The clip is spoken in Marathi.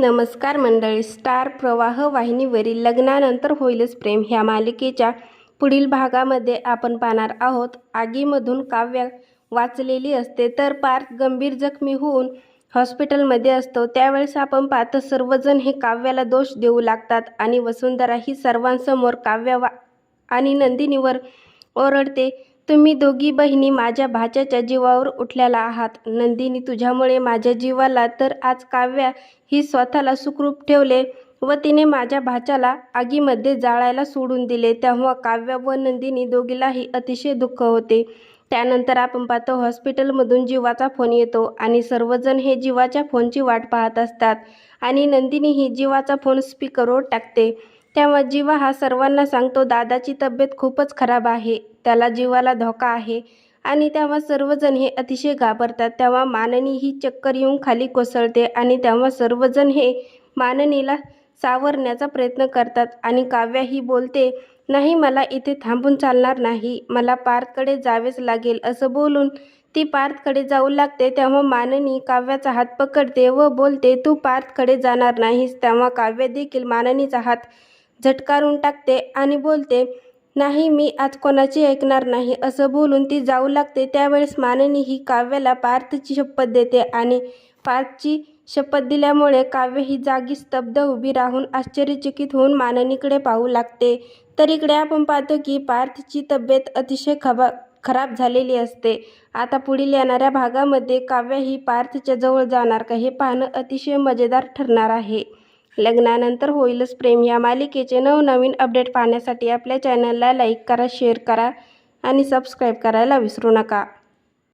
नमस्कार मंडळी. स्टार प्रवाह वाहिनीवरील लग्नानंतर होईलच प्रेम. ह्या मालिकेच्या पुढील भागामध्ये आपण पाहणार आहोत. आगीमधून काव्य वाचलेली असते तर पार्थ गंभीर जखमी होऊन हॉस्पिटलमध्ये असतो. त्यावेळेस आपण पाहतो सर्वजण हे काव्याला दोष देऊ लागतात आणि वसुंधरा ही सर्वांसमोर काव्या वा आणि नंदिनीवर ओरडते. तुम्ही दोघी बहिणी माझ्या भाच्याच्या जीवावर उठलेला आहात. नंदिनी तुझ्यामुळे माझ्या जीवाला तर आज काव्या ही स्वतःला सुखरूप ठेवले व तिने माझ्या भाच्याला आगीमध्ये जाळायला सोडून दिले. तेव्हा काव्या व नंदिनी दोघीलाही अतिशय दुःख होते. त्यानंतर आपण पाहतो हॉस्पिटलमधून जीवाचा फोन येतो आणि सर्वजण हे जीवाच्या फोनची वाट पाहत असतात आणि नंदिनी ही जीवाचा फोन स्पीकरवर टाकते. तेव्हा जीवा हा सर्वांना सांगतो दादाची तब्येत खूपच खराब आहे त्याला जीवाला धोका आहे. आणि तेव्हा सर्वजण हे अतिशय घाबरतात. तेव्हा माननी ही चक्कर येऊन खाली कोसळते आणि तेव्हा सर्वजण हे माननीला सावरण्याचा प्रयत्न करतात आणि काव्या ही बोलते नाही मला इथे थांबून चालणार नाही. मला पार्थकडे जावेच लागेल. असं बोलून ती पार्थकडे जाऊ लागते. तेव्हा माननी काव्याचा हात पकडते व बोलते तू पार्थकडे जाणार नाहीस. तेव्हा काव्य देखील माननीचा हात झटकारून टाकते आणि बोलते नाही मी आज कोणाची ऐकणार नाही. असं बोलून ती जाऊ लागते. त्यावेळेस माननी ही काव्याला पार्थची शपथ देते आणि पार्थची शपथ दिल्यामुळे काव्य ही जागी स्तब्ध उभी राहून आश्चर्यचकित होऊन माननीकडे पाहू लागते. तर इकडे आपण पाहतो की पार्थची तब्येत अतिशय खबा खराब झालेली असते. आता पुढील येणाऱ्या भागामध्ये काव्य ही पार्थच्या जवळ जाणार का हे पाहणं अतिशय मजेदार ठरणार आहे. लग्नानंतर होईलच प्रेम. या मालिकेचे नवनवीन अपडेट पाहण्यासाठी आपल्या चॅनलला लाईक करा शेअर करा आणि सबस्क्राईब करायला विसरू नका.